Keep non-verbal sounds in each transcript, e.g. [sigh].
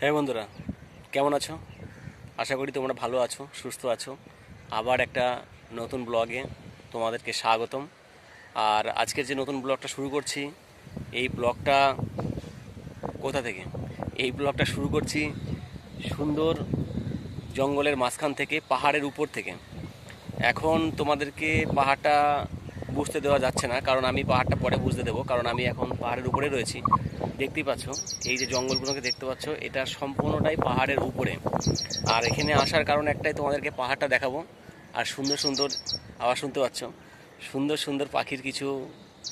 হ্যাঁ বন্ধুরা, কেমন আছো? আশা করি তোমরা ভালো আছো, সুস্থ আছো। আবার একটা নতুন ব্লগে তোমাদেরকে স্বাগতম। আর আজকের যে নতুন ব্লগটা শুরু করছি, এই ব্লগটা কোথা থেকে? এই ব্লগটা শুরু করছি সুন্দর জঙ্গলের মাঝখান থেকে, পাহাড়ের উপর থেকে। এখন তোমাদেরকে পাহাড়টা বুঝতে দেওয়া যাচ্ছে না, কারণ আমি পাহাড়টা পরে বুঝতে দেবো, কারণ আমি এখন পাহাড়ের উপরে রয়েছি। দেখতেই পাচ্ছ, এই যে জঙ্গলগুলোকে দেখতে পাচ্ছ, এটা সম্পূর্ণটাই পাহাড়ের উপরে। আর এখানে আসার কারণ একটাই, তোমাদেরকে পাহাড়টা দেখাবো। আর সুন্দর সুন্দর, আওয়াজ শুনতে পাচ্ছ, সুন্দর সুন্দর পাখির কিছু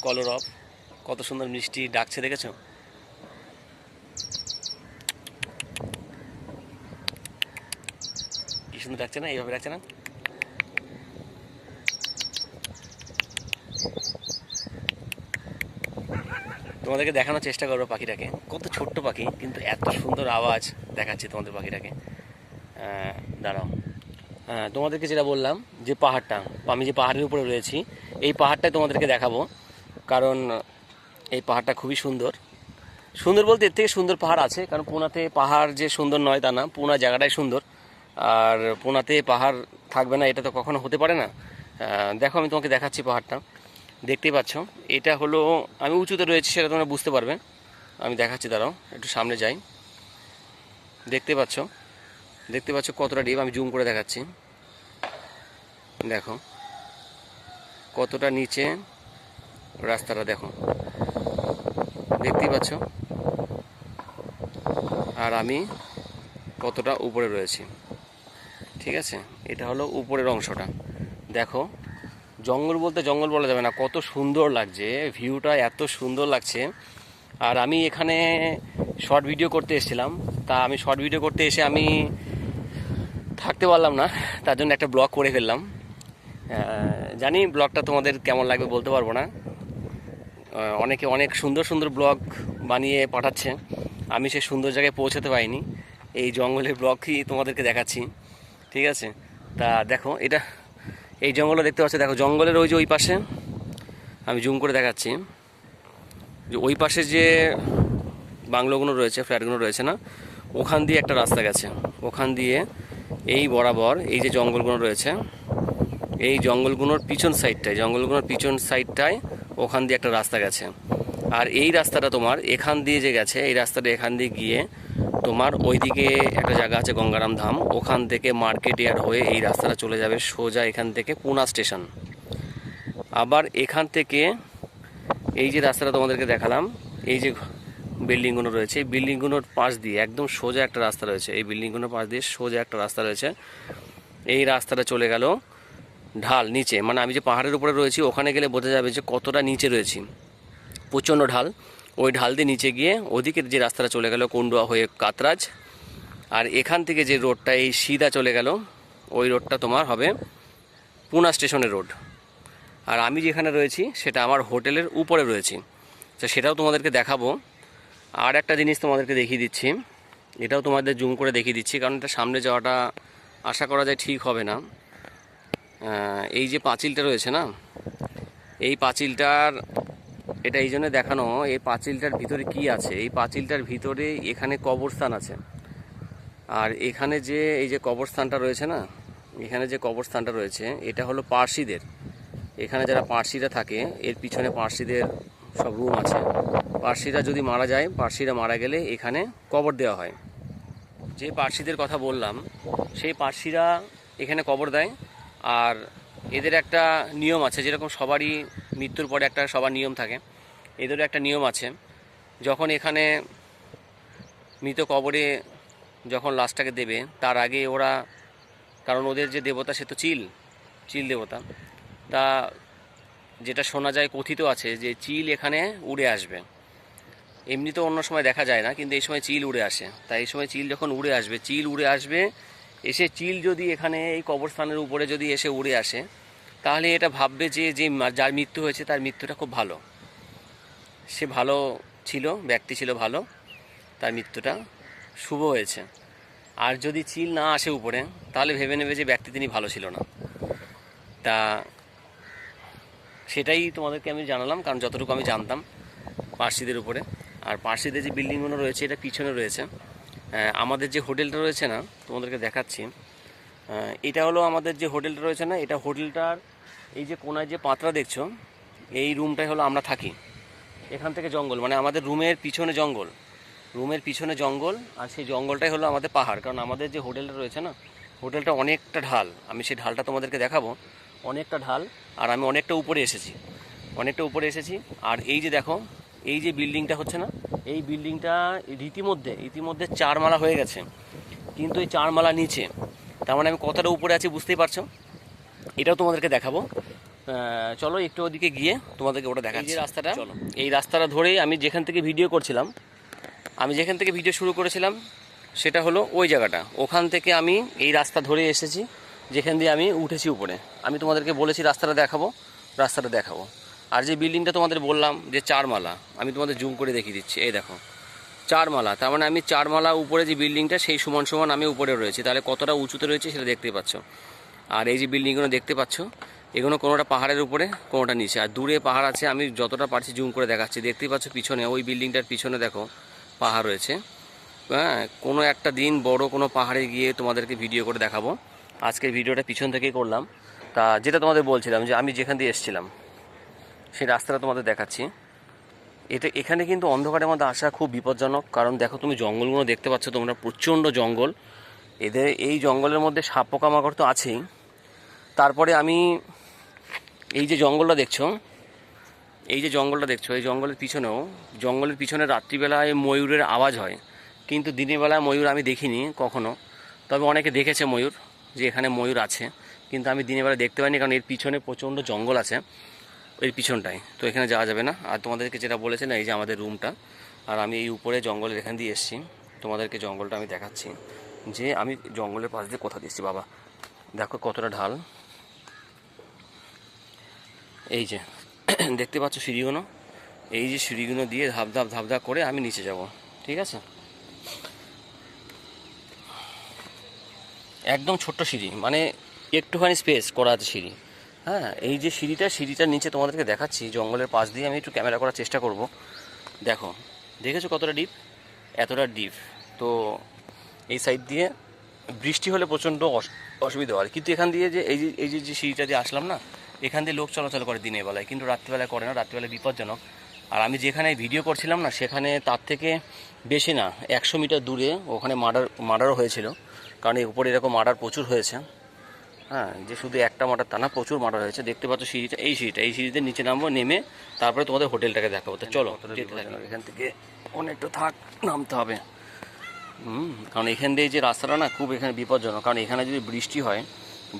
কলরব কত সুন্দর মিষ্টি ডাকছে, দেখেছ? কি সুন্দর ডাকছে না? এইভাবে ডাকছে না? তোমাদেরকে দেখানোর চেষ্টা করব পাখিটাকে। কত ছোট্ট পাখি, কিন্তু এত সুন্দর আওয়াজ দেখাচ্ছে তোমাদের পাখিটাকে। দাঁড়াও। তোমাদেরকে যেটা বললাম, যে পাহাড়টা, আমি যে পাহাড়ের উপরে রয়েছি, এই পাহাড়টাই তোমাদেরকে দেখাবো। কারণ এই পাহাড়টা খুবই সুন্দর। সুন্দর বলতে এর থেকে সুন্দর পাহাড় আছে, কারণ পুনাতে পাহাড় যে সুন্দর নয় তা না, পুনা জায়গাটাই সুন্দর। আর পুনাতে পাহাড় থাকবে না, এটা তো কখনো হতে পারে না। দেখো, আমি তোমাকে দেখাচ্ছি পাহাড়টা। দেখতেই পাচ্ছ। এটা হলো, আমি উঁচুতে রয়েছি, সেটা তোমরা বুঝতে পারবে। আমি দেখাচ্ছি, দাঁড়াও, একটু সামনে যাই। দেখতে পাচ্ছ? দেখতে পাচ্ছ কতটা ডিপ আমি জুম করে দেখাচ্ছি। দেখো, কতটা নিচে রাস্তাটা, দেখো। দেখতেই পাচ্ছ? আর আমি কতটা উপরে রয়েছি। ঠিক আছে? এটা হলো উপরের অংশটা। দেখো জঙ্গল বলতে জঙ্গল বলা যাবে না, কত সুন্দর লাগছে, ভিউটা এত সুন্দর লাগছে। আর আমি এখানে শর্ট ভিডিও করতে এসেছিলাম, তা আমি শর্ট ভিডিও করতে এসে আমি থাকতে পারলাম না, তার জন্য একটা ব্লগ করে ফেললাম। জানি ব্লগটা তোমাদের কেমন লাগবে বলতে পারব না। অনেকে অনেক সুন্দর সুন্দর ব্লগ বানিয়ে পাঠাচ্ছে, আমি সে সুন্দর জায়গায় পৌঁছাতে পারিনি, এই জঙ্গলের ব্লগই তোমাদেরকে দেখাচ্ছি, ঠিক আছে? তা দেখো, এটা এই জঙ্গলটা দেখতে পাচ্ছি, দেখো, জঙ্গলের ওই যে ওই পাশে, আমি জুম করে দেখাচ্ছি। যে ওই পাশে যে বাংলোগুলো রয়েছে, ফ্ল্যাটগুলো রয়েছে না, ওখান দিয়ে একটা রাস্তা গেছে। ওখান দিয়ে এই বরাবর এই যে জঙ্গলগুলো রয়েছে, এই জঙ্গলগুলোর পিছন সাইডটায়, জঙ্গলগুলোর পিছন সাইডটায় ওখান দিয়ে একটা রাস্তা গেছে। আর এই রাস্তাটা তোমার এখান দিয়ে যে গেছে, এই রাস্তাটা এখান দিয়ে গিয়ে তোমার ওইদিকে একটা জায়গা আছে গঙ্গারাম ধাম, ওখান থেকে মার্কেট ইয়ার্ড হয়ে এই রাস্তাটা চলে যাবে সোজা এখান থেকে পুনা স্টেশন। আবার এখান থেকে এই যে রাস্তাটা তোমাদেরকে দেখালাম, এই যে বিল্ডিংগুলো রয়েছে, এই বিল্ডিংগুলোর পাশ দিয়ে একদম সোজা একটা রাস্তা রয়েছে, এই বিল্ডিংগুলোর পাশ দিয়ে সোজা একটা রাস্তা রয়েছে। এই রাস্তাটা চলে গেল ঢাল নিচে মানে আমি যে পাহাড়ের উপরে রয়েছি, ওখানে গেলে বোঝা যাবে যে কতটা নিচে রয়েছি। প্রচণ্ড ঢাল। ওই ঢাল দিয়ে নিচে গিয়ে ওদিকে যে রাস্তাটা চলে গেল কুন্ডুয়া হয়ে কাতরাজ, আর এখান থেকে যে রোডটা, এই সিধা চলে গেল, ওই রোডটা তোমার হবে পুনা স্টেশনের রোড। আর আমি যেখানে রয়েছি সেটা আমার হোটেলের উপরে রয়েছি। তো সেটাও তোমাদেরকে দেখাবো। আর একটা জিনিস তোমাদেরকে দেখিয়ে দিচ্ছি, এটাও তোমাদের জুম করে দেখিয়ে দিচ্ছি, কারণ এটা সামনে যাওয়াটা আশা করা যায় ঠিক হবে না। এই যে পাঁচিলটা রয়েছে না, এই পাঁচিলটার এটা এই জন্য দেখানো এই পাঁচিলটার ভিতরে কি আছে? এই পাঁচিলটার ভিতরে এখানে কবরস্থান আছে। আর এখানে যে এই যে কবরস্থানটা রয়েছে না, এখানে যে কবরস্থানটা রয়েছে, এটা হলো পার্সিদের। এখানে যারা পার্সিরা থাকে, এর পিছনে পার্সিদের সব রুম আছে। পার্সিরা যদি মারা যায়, পার্সিরা মারা গেলে এখানে কবর দেওয়া হয়। যে পার্সিদের কথা বললাম, সেই পার্সিরা এখানে কবর দেয়। আর এদের একটা নিয়ম আছে, যেরকম সবারই মৃত্যুর পরে একটা সবার নিয়ম থাকে। এদেরও একটা নিয়ম আছে। যখন এখানে মৃত কবরে যখন লাশটাকে দেবে, তার আগে ওরা, কারণ ওদের যে দেবতা সে তো চিল চিল দেবতা, তা যেটা শোনা যায় কথিত আছে যে চিল এখানে উড়ে আসবে। এমনি তো অন্য সময় দেখা যায় না, কিন্তু এই সময় চিল উড়ে আসে। তাই এই সময় চিল যখন উড়ে আসবে, চিল উড়ে আসবে, এসে চিল যদি এখানে এই কবরস্থানের উপরে যদি এসে উড়ে আসে, তাহলে এটা ভাববে যে যে যার মৃত্যু হয়েছে তার মৃত্যুটা খুব ভালো। সে ভালো ছিল, ব্যক্তি ছিল ভালো, তার মৃত্যুটা শুভ হয়েছে। আর যদি চিল না আসে উপরে, তাহলে ভেবে নেবে যে ব্যক্তি তিনি ভালো ছিল না। তা সেটাই তোমাদেরকে আমি জানালাম, কারণ যতটুকু আমি জানতাম পার্সিদের উপরে। আর পার্সিদের যে বিল্ডিংগুলো রয়েছে, এটা পিছনে রয়েছে। আমাদের যে হোটেলটা রয়েছে না, তোমাদেরকে দেখাচ্ছি। এটা হলো আমাদের যে হোটেলটা রয়েছে না, এটা হোটেলটার এই যে কোনায় যে পাত্রা দেখছ, এই রুমটাই হলো আমরা থাকি। এখান থেকে জঙ্গল মানে আমাদের রুমের পিছনে জঙ্গল। রুমের পিছনে জঙ্গল, আর সেই জঙ্গলটাই হলো আমাদের পাহাড়। কারণ আমাদের যে হোটেলটা রয়েছে না, হোটেলটা অনেকটা ঢাল। আমি সেই ঢালটা তোমাদেরকে দেখাবো। অনেকটা ঢাল, আর আমি অনেকটা উপরে এসেছি। অনেকটা উপরে এসেছি, আর এই যে দেখো, এই যে বিল্ডিংটা হচ্ছে না, এই বিল্ডিংটা রীতিমধ্যে, ইতিমধ্যে চার মালা হয়ে গেছে। কিন্তু এই চার মালা নিচে, তার মানে আমি কতটা উপরে আছি বুঝতেই পারছ? এটাও তোমাদেরকে দেখাবো। চলো একটু ওদিকে গিয়ে তোমাদেরকে ওটা দেখাচ্ছি। এই রাস্তাটা। চলো। এই রাস্তাটা ধরেই আমি যেখান থেকে ভিডিও করছিলাম আমি যেখান থেকে ভিডিও শুরু করেছিলাম সেটা হলো ওই জায়গাটা। ওখান থেকে আমি এই রাস্তা ধরে এসেছি যেখান দিয়ে আমি উঠেছি উপরে। আমি তোমাদেরকে বলেছি রাস্তাটা দেখাবো রাস্তাটা দেখাবো। আর যে বিল্ডিংটা তোমাদের বললাম যে চারমালা আমি তোমাদের জুম করে দেখিয়ে দিচ্ছি। এই দেখো চারমালা। তার মানে আমি চারমালা উপরে যে বিল্ডিংটা সেই সমান সমান আমি উপরে রয়েছি। তাহলে কতটা উঁচুতে রয়েছে সেটা দেখতে পাচ্ছ। আর এই যে বিল্ডিংগুলো দেখতে পাচ্ছ এগুলো কোনোটা পাহাড়ের উপরে, কোনোটা নিচে। আর দূরে পাহাড় আছে, আমি যতটা পারছি জুম করে দেখাচ্ছি। দেখতেই পাচ্ছ পিছনে, ওই বিল্ডিংটার পিছনে দেখো, পাহাড় রয়েছে। হ্যাঁ কোনো একটা দিন বড় কোনো পাহাড়ে গিয়ে তোমাদেরকে ভিডিও করে দেখাবো। আজকের ভিডিওটা পিছন থেকেই করলাম। তা যেটা তোমাদের বলছিলাম যে আমি যেখান দিয়ে এসেছিলাম, সেই রাস্তাটা তোমাদের দেখাচ্ছি। এটা এখানে কিন্তু অন্ধকারের মধ্যে আসা খুব বিপজ্জনক, কারণ দেখো তুমি জঙ্গলগুলো দেখতে পাচ্ছ, তোমরা প্রচণ্ড জঙ্গল। এদের এই জঙ্গলের মধ্যে সাপ পোকামাকড় তো আছেই। তারপরে আমি এই যে জঙ্গলটা দেখছ, এই যে জঙ্গলটা দেখছ, এই জঙ্গলের পিছনেও, জঙ্গলের পিছনে রাত্রিবেলায় ময়ূরের আওয়াজ হয়। কিন্তু দিনের বেলায় ময়ূর আমি দেখিনি কখনো। তবে অনেকে দেখেছে ময়ূর, যে এখানে ময়ূর আছে। কিন্তু আমি দিনের বেলা দেখতে পাইনি, কারণ এর পিছনে প্রচণ্ড জঙ্গল আছে, এর পিছনটায়। তো এখানে যাওয়া যাবে না। আর তোমাদেরকে যেটা বলেছে না, এই যে আমাদের রুমটা, আর আমি এই উপরে জঙ্গলের এখান দিয়ে এসেছি। তোমাদেরকে জঙ্গলটা আমি দেখাচ্ছি। যে আমি জঙ্গলের পাশ দিয়ে কোথা দিচ্ছি বাবা। দেখো কতটা ঢাল। এই যে, [clears throat] দেখতে পাচ্ছ সিঁড়িগুলো? এই যে সিঁড়িগুলো দিয়ে ধাপ ধাপ ধাপ ধাপ করে আমি নিচে যাব, ঠিক আছে? একদম ছোট্ট সিঁড়ি মানে একটুখানি স্পেস করা আছে সিঁড়ি। হ্যাঁ এই যে সিঁড়িটা, সিঁড়িটার নিচে তোমাদেরকে দেখাচ্ছি, জঙ্গলের পাশ দিয়ে আমি একটু ক্যামেরা করার চেষ্টা করব। দেখো, দেখেছ কতটা ডিপ এতটা ডিপ তো এই সাইড দিয়ে বৃষ্টি হলে প্রচণ্ড অস- অসুবিধা হয়। কিন্তু এখান দিয়ে যে, এই যে এই যে সিঁড়িটা দিয়ে আসলাম না এখান দিয়ে লোক চলাচল করে দিনের বেলায় কিন্তু রাত্রিবেলায় করে না রাত্রিবেলায় বিপজ্জনক। আর আমি যেখানে ভিডিও করছিলাম না সেখানে তার থেকে বেশি না একশো মিটার দূরে ওখানে মার্ডার মার্ডারও হয়েছিল। কারণ এই উপরে এরকম মার্ডার প্রচুর হয়েছে। হ্যাঁ যে শুধু একটা মার্ডার তা না প্রচুর মার্ডার হয়েছে। দেখতে পাচ্ছ সিঁড়িটা এই সিঁড়িটা এই সিঁড়িতে নিচে নামবো নেমে তারপরে তোমাদের হোটেলটাকে দেখাবো। তো চলো। এখান থেকে অনেকটা থাক নামতে হবে। হুম কারণ এখান দিয়ে যে রাস্তাটা না খুব এখানে বিপজ্জনক। কারণ এখানে যদি বৃষ্টি হয়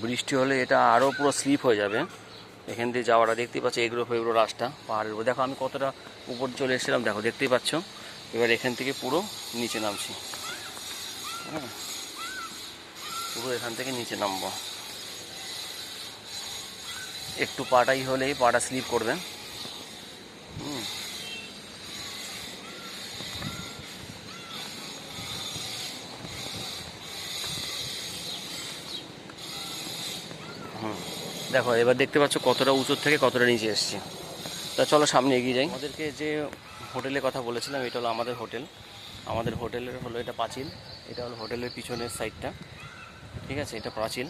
বৃষ্টি হলে এটা আরও পুরো স্লিপ হয়ে যাবে। এখান দিয়ে যাওয়াটা দেখতেই পাচ্ছ এগুলো ফেগুলো রাস্তা, পাহাড়ের উপর। দেখো আমি কতটা উপর চলে এসেছিলাম, দেখো, দেখতেই পাচ্ছ। এবার এখান থেকে পুরো নিচে নামছি। হ্যাঁ পুরো এখান থেকে নিচে নামব। একটু পাটাই হলেই পাটা স্লিপ করবে। হুম হুম। দেখো, এবার দেখতে পাচ্ছ কতটা উঁচুর থেকে কতটা নিচে এসছে। তা চলো সামনে এগিয়ে যাই। আমাদেরকে যে হোটেলের কথা বলেছিলাম, এটা হলো আমাদের হোটেল। আমাদের হোটেলের হলো এটা পাঁচিল এটা হলো হোটেলের পিছনের সাইডটা। ঠিক আছে, এটা প্রাচীন।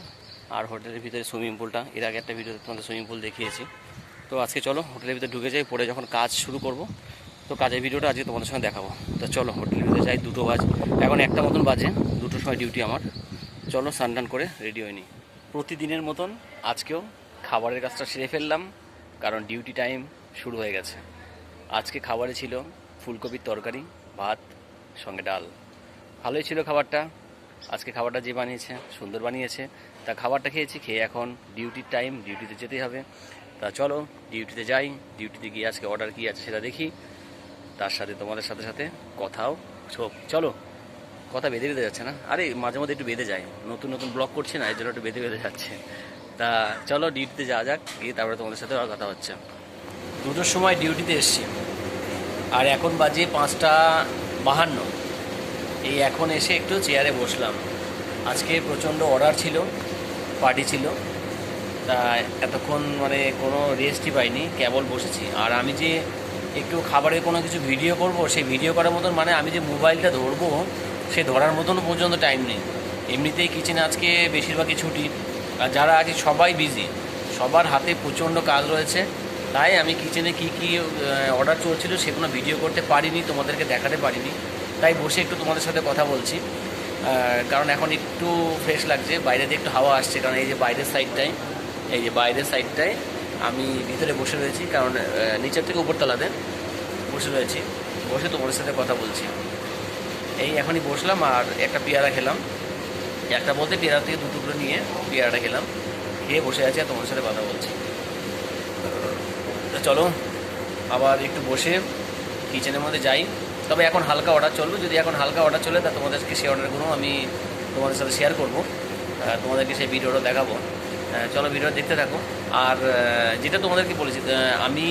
আর হোটেলের ভিতরে সুইমিং পুলটা। এর আগে একটা ভিডিওতে তোমাদের সুইমিং পুল দেখিয়েছি। তো আজকে চলো হোটেলের ভিতরে ঢুকে যাই, পরে যখন কাজ শুরু করব, তো কাজের ভিডিওটা আজকে তোমাদের সঙ্গে দেখাবো। তো চলো হোটেলের ভিতরে যাই, দুটো বাজ এখন একটা মতন বাজে, দুটোর সময় ডিউটি আমার। চলো স্নান করে রেডি হয়নি প্রতিদিনের মতন আজকেও খাবারের কাজটা সেরে ফেললাম, কারণ ডিউটি টাইম শুরু হয়ে গেছে। আজকে খাবারে ছিল ফুলকপির তরকারি, ভাত, সঙ্গে ডাল। ভালোই ছিল খাবারটা। আজকে খাবারটা যে বানিয়েছে, সুন্দর বানিয়েছে। তা খাবারটা খেয়েছি, খেয়ে এখন ডিউটির টাইম ডিউটিতে যেতেই হবে। তা চলো ডিউটিতে যাই ডিউটিতে গিয়ে আজকে অর্ডার কী আছে সেটা দেখি। তার সাথে তোমাদের সাথে সাথে কথাও চলো, কথা বেঁধে বেঁধে যাচ্ছে না? আরে মাঝে মধ্যে একটু বেঁধে যায়। নতুন নতুন ব্লগ করছে না, এর জন্য একটু বেঁধে বেঁধে যাচ্ছে। তা চলো ডিউটিতে যাওয়া যাক, গিয়ে তারপরে তোমাদের সাথে আর কথা হচ্ছে। দুটোর সময় ডিউটিতে এসছি। আর এখন বাজে পাঁচটা বাহান্ন। এই এখন এসে একটু চেয়ারে বসলাম। আজকে প্রচণ্ড অর্ডার ছিল পার্টি ছিল। তা এতক্ষণ মানে কোনো রেস্টই পাইনি, কেবল বসেছি। আর আমি যে একটু খাবারের কোনো কিছু ভিডিও করব, সেই ভিডিও করার মতন মানে আমি যে মোবাইলটা ধরবো, সে ধরার মতনও পর্যন্ত টাইম নেই। এমনিতেই কিচেনে আজকে বেশিরভাগই ছুটি। আর যারা আছে সবাই বিজি সবার হাতে প্রচণ্ড কাজ রয়েছে। তাই আমি কিচেনে কি কি অর্ডার চলছিল সেগুলো ভিডিও করতে পারিনি, তোমাদেরকে দেখাতে পারিনি। তাই বসে একটু তোমাদের সাথে কথা বলছি। কারণ এখন একটু ফ্রেশ লাগছে, বাইরে দিয়ে একটু হাওয়া আসছে। কারণ এই যে বাইরের সাইডটায় এই যে বাইরের সাইডটায় আমি ভিতরে বসে রয়েছি। কারণ নিচের থেকে উপরতলাতে বসে রয়েছি। বসে তোমাদের সাথে কথা বলছি। এই এখনই বসলাম আর একটা পেয়ারা খেলাম। একটা বলতে পেয়ারা থেকে দু টুকরো নিয়ে পেয়ারাটা খেলাম। খেয়ে বসে আছি আর তোমার সাথে কথা বলছি। তো চলো, আবার একটু বসে কিচেনের মধ্যে যাই। তবে এখন হালকা অর্ডার চলবে। যদি এখন হালকা অর্ডার চলে, তা তোমাদেরকে সেই অর্ডারগুলো আমি তোমাদের সাথে শেয়ার করব। তোমাদেরকে সেই ভিডিওটা দেখাবো। চলো ভিডিও দেখতে থাকো। আর যেটা তোমাদেরকে বলেছি আমি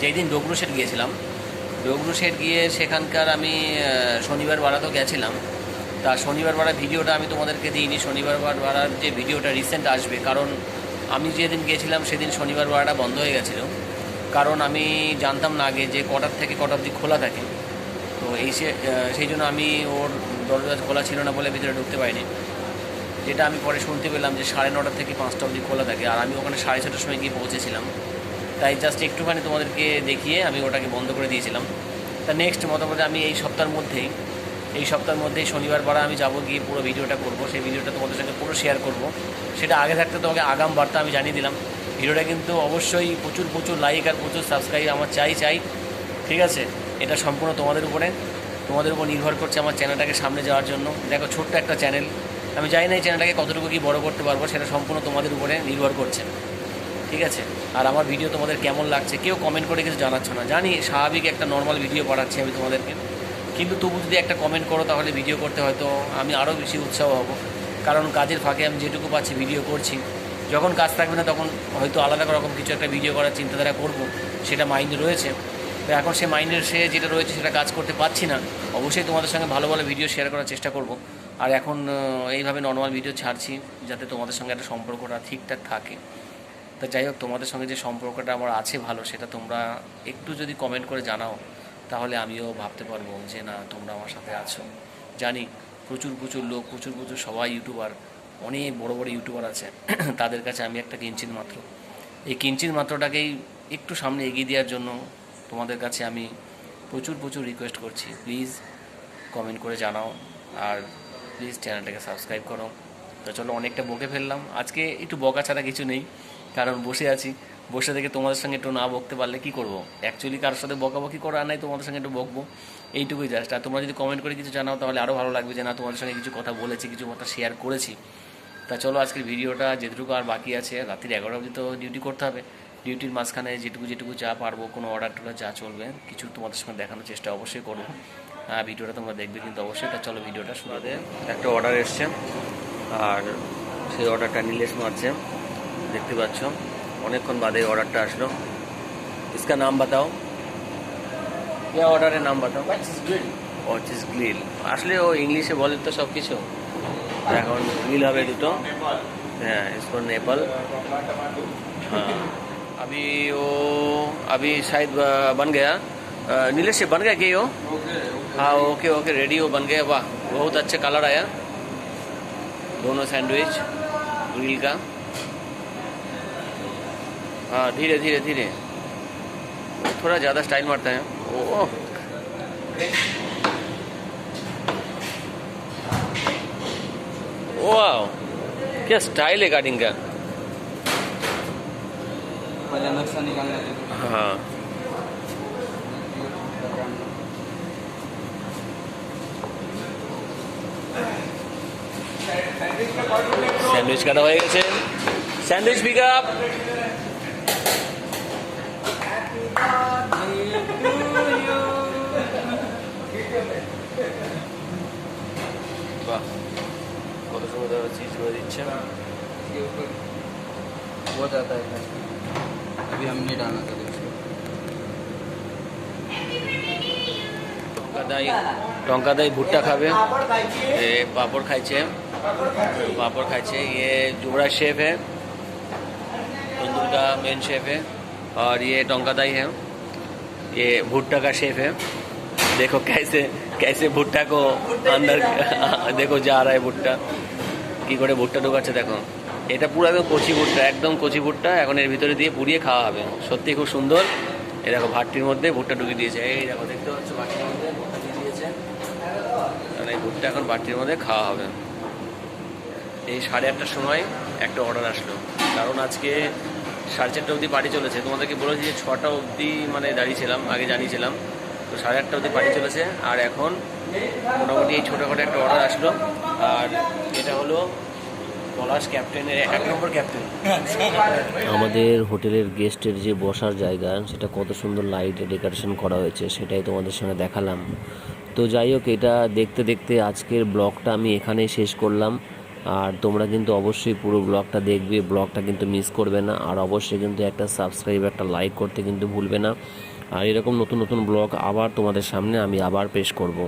যেই দিন ডগরু সেট গিয়েছিলাম, ডগরু সেট গিয়ে সেখানকার আমি শনিবার বাড়াতেও গেছিলাম। তা শনিবার বাড়া ভিডিওটা আমি তোমাদেরকে দিইনি। শনিবার বাড়ার যে ভিডিওটা রিসেন্ট আসবে, কারণ আমি যেদিন গিয়েছিলাম সেদিন শনিবার বাড়াটা বন্ধ হয়ে গেছিল। কারণ আমি জানতাম না আগে যে কটার থেকে কটা অবধি খোলা থাকে। তো এই সে সেই জন্য আমি ওর দরজা খোলা ছিল না বলে ভিতরে ঢুকতে পারিনি। যেটা আমি পরে শুনতে পেলাম যে সাড়ে নটা থেকে পাঁচটা অবধি খোলা থাকে, আর আমি ওখানে সাড়ে ছটার সময় গিয়ে পৌঁছেছিলাম। তাই জাস্ট একটুখানি তোমাদেরকে দেখিয়ে আমি ওটাকে বন্ধ করে দিয়েছিলাম। তা নেক্সট মোটামুটি আমি এই সপ্তাহের মধ্যেই এই সপ্তাহের মধ্যেই শনিবার বারা আমি যাব গিয়ে পুরো ভিডিওটা করব। সেই ভিডিওটা তোমাদের সঙ্গে পুরো শেয়ার করব। সেটা আগে থাকতে তোমাকে আগাম বার্তা আমি জানিয়ে দিলাম। ভিডিওটা কিন্তু অবশ্যই প্রচুর প্রচুর লাইক আর প্রচুর সাবস্ক্রাইব আমার চাই চাই। ঠিক আছে? এটা সম্পূর্ণ তোমাদের উপরে। তোমাদের উপর নির্ভর করছে আমার চ্যানেলটাকে সামনে যাওয়ার জন্য। দেখো, ছোট্ট একটা চ্যানেল আমি জানি না এই চ্যানেলটাকে কতটুকু কি বড় করতে পারব, সেটা সম্পূর্ণ তোমাদের উপরে নির্ভর করছে। ঠিক আছে? আর আমার ভিডিও তোমাদের কেমন লাগছে, কেউ কমেন্ট করে কিছু জানাচ্ছ না। জানি, স্বাভাবিক একটা নর্মাল ভিডিও পাঠাচ্ছি আমি তোমাদেরকে। কিন্তু তবু যদি একটা কমেন্ট করো, তাহলে ভিডিও করতে হয়তো আমি আরও বেশি উৎসাহ হব। কারণ কাজের ফাঁকে আমি যেটুকু পাচ্ছি ভিডিও করছি। যখন কাজ থাকবে না, তখন হয়তো আলাদা রকম কিছু একটা ভিডিও করার চিন্তাধারা করব, সেটা মাইন্ডে রয়েছে। তো এখন সে মাইন্ডের সে যেটা রয়েছে, সেটা কাজ করতে পারছি না, অবশ্যই তোমাদের সঙ্গে ভালো ভালো ভিডিও শেয়ার করার চেষ্টা করব। আর এখন এইভাবে নর্মাল ভিডিও ছাড়ছি, যাতে তোমাদের সঙ্গে একটা সম্পর্কটা ঠিকঠাক থাকে। তা যাই হোক, তোমাদের সঙ্গে যে সম্পর্কটা আমার আছে ভালো, সেটা তোমরা একটু যদি কমেন্ট করে জানাও। তাহলে আমিও ভাবতে পারব যে না, তোমরা আমার সাথে আছো। জানি প্রচুর প্রচুর লোক, প্রচুর প্রচুর সবাই ইউটিউবার, অনেক বড় বড় ইউটিউবার আছে। [clears throat] তাদের কাছে আমি একটা কিঞ্চিত মাত্র। এই কিঞ্চিত মাত্রটাকেই একটু সামনে এগিয়ে দেওয়ার জন্য তোমাদের কাছে আমি প্রচুর প্রচুর রিকোয়েস্ট করছি। প্লিজ কমেন্ট করে জানাও আর প্লিজ চ্যানেলটাকে সাবস্ক্রাইব করো। তো চলো, অনেকটা বকে ফেললাম। আজকে একটু বকা ছাড়া কিছু নেই, কারণ বসে আছি। বসে থেকে তোমাদের সঙ্গে একটু না বকতে পারলে কি করব? অ্যাকচুয়ালি কারোর সাথে বকাবকি করা নাই, তোমাদের সঙ্গে একটু বকবো। এইটুকুই জাস্ট আর তোমরা যদি কমেন্ট করে কিছু জানাও, তাহলে আরও ভালো লাগবে যে, না, তোমাদের সঙ্গে কিছু কথা বলেছি, কিছু কথা শেয়ার করেছি। তা চলো, আজকের ভিডিওটা যেটুকু আর বাকি আছে, রাত্রির এগারো অবধি তো ডিউটি করতে হবে। ডিউটির মাঝখানে যেটুকু যেটুকু যা পারব, কোনো অর্ডার টর্ডার যা চলবে, কিছু তোমাদের সঙ্গে দেখানোর চেষ্টা অবশ্যই করব। হ্যাঁ ভিডিওটা তোমরা দেখবে কিন্তু অবশ্যই। তা চলো, ভিডিওটা শুরু একটা অর্ডার এসছে, আর সেই অর্ডারটা নীলেশ মারছে। দেখতে পাচ্ছ? অনেকক্ষণ বাদে অর্ডারটা আসলো इसका नाम बताओ क्या ऑर्डर है नाम बताओ অচিস গ্রিল আসলে ও ইংলিশে বলে তো সব কিছু এখন গ্রিল হবে দুটো হ্যাঁ इसको नेपाल हाँ अभी वो अभी शायद अ, बन गया अ, नीलेश से बन गया क्या यो हाँ ओके ओके रेडी हो बन गया वाह बहुत अच्छे कलर आया दोनों सैंडविच ग्रिल का हाँ धीरे धीरे धीरे थोड़ा ज़्यादा स्टाइल मारता है ओह वाह क्या स्टाइल है कटिंग का पहले नक्शा निकालना है हाँ স্যান্ডউইচ কাটা হয়ে গেছে স্যান্ডউইচ পিক আপ বাহ কত সুন্দর চিজ করে দিচ্ছে इसके ऊपर वो जाता है अभी हम नहीं डालना था इसको টঙ্কাদাই টঙ্কাদাই ভুট্টা খাবে এ পাপড় খাইছে पापड़ खाइए ये जुबरा शेफ है तंदूर का मेन शेफ है और ये टोंकादाई है ये भुट्टा का शेफ है देखो कैसे कैसे भुट्टा को अंदर [laughs] देखो जा रहा है ভুট্টা কি করে ভুট্টা ঢোকাচ্ছে দেখো এটা পুরো একদম কচি ভুট্টা একদম কচি ভুট্টা এখন এর ভিতরে দিয়ে পুড়িয়ে খাওয়া হবে সত্যি খুব সুন্দর এই দেখো ভাটটির মধ্যে ভুট্টা ঢুকিয়ে দিয়েছে এই দেখো দেখতে পাচ্ছ ভাটটির মধ্যে ভুট্টা দিয়ে দিয়েছে আর এই ভুট্টা এখন ভাটটির মধ্যে খাওয়া হবে এই সাড়ে আটটার সময় একটা অর্ডার আসলো কারণ আজকে সাড়ে চারটা অবধি পার্টি চলেছে তোমাদেরকে বলেছি যে ছটা অবধি মানে দাঁড়িয়েছিলাম আগে জানিয়েছিলাম তো সাড়ে আটটা অবধি পার্টি চলেছে। আর এখন মোটামুটি এই ছোটোখাটো একটা অর্ডার আসলো। আর এটা হলো পলাশ ক্যাপ্টেনের এক নম্বর ক্যাপ্টেন। আমাদের হোটেলের গেস্টের যে বসার জায়গা, সেটা কত সুন্দর লাইটে ডেকোরেশন করা হয়েছে, সেটাই তোমাদের সঙ্গে দেখালাম। তো যাই হোক, এটা দেখতে দেখতে আজকের ব্লগটা আমি এখানেই শেষ করলাম। আর তোমরা কিন্তু অবশ্যই পুরো ব্লগটা দেখবে, ব্লগটা কিন্তু মিস করবে না। আর অবশ্যই কিন্তু একটা সাবস্ক্রাইব একটা লাইক করতে কিন্তু ভুলবে না। আর এরকম নতুন নতুন ব্লগ আবার তোমাদের সামনে আমি আবার পেশ করব।